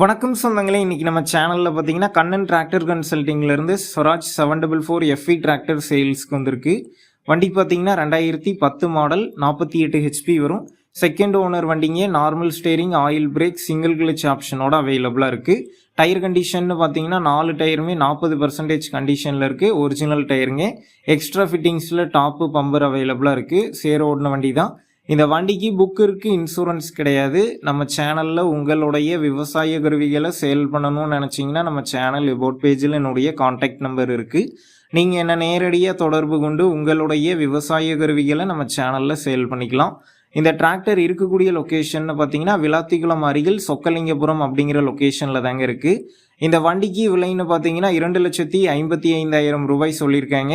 வணக்கம் சொந்தங்களே இன்றைக்கி நம்ம சேனலில் பார்த்தீங்கன்னா Kannan tractor கன்சல்ட்டிங்லேருந்து Swaraj seven double four FE tractor சேல்ஸ்க்கு வந்திருக்கு. வண்டி பார்த்தீங்கன்னா ரெண்டாயிரத்தி பத்து மாடல் நாற்பத்தி எட்டு ஹெச்பி வரும். செகண்ட் ஓனர் வண்டிங்க normal steering oil brake single clutch ஆப்ஷனோட அவைலபிளாக இருக்குது டயர் கண்டிஷன்னு பார்த்தீங்கன்னா நாலு டயருமே நாற்பது பர்சன்டேஜ் கண்டிஷனில் இருக்குது ஒரிஜினல் டயருங்க எக்ஸ்ட்ரா ஃபிட்டிங்ஸில் டாப்பு பம்பர் அவைலபிளாக இருக்குது சேர ஓடின வண்டி தான் இந்த வண்டிக்கு புக் இருக்கு இன்சூரன்ஸ் கிடையாது. நம்ம சேனலில் உங்களுடைய விவசாய கருவிகளை சேல் பண்ணணும்னு நினச்சிங்கன்னா நம்ம சேனல் எபோட் பேஜில் என்னுடைய காண்டாக்ட் நம்பர் இருக்குது நீங்கள் என்ன நேரடியாக தொடர்பு கொண்டு உங்களுடைய விவசாய கருவிகளை நம்ம சேனலில் சேல் பண்ணிக்கலாம். இந்த டிராக்டர் இருக்கக்கூடிய லொக்கேஷன் பார்த்தீங்கன்னா விளாத்திக்குளம் அருகில் சொக்கலிங்கபுரம் அப்படிங்கிற லொக்கேஷனில் தாங்க இருக்குது இந்த வண்டிக்கு விலைன்னு பார்த்தீங்கன்னா இரண்டு லட்சத்தி ஐம்பத்தி ஐந்தாயிரம் ரூபாய் சொல்லியிருக்காங்க.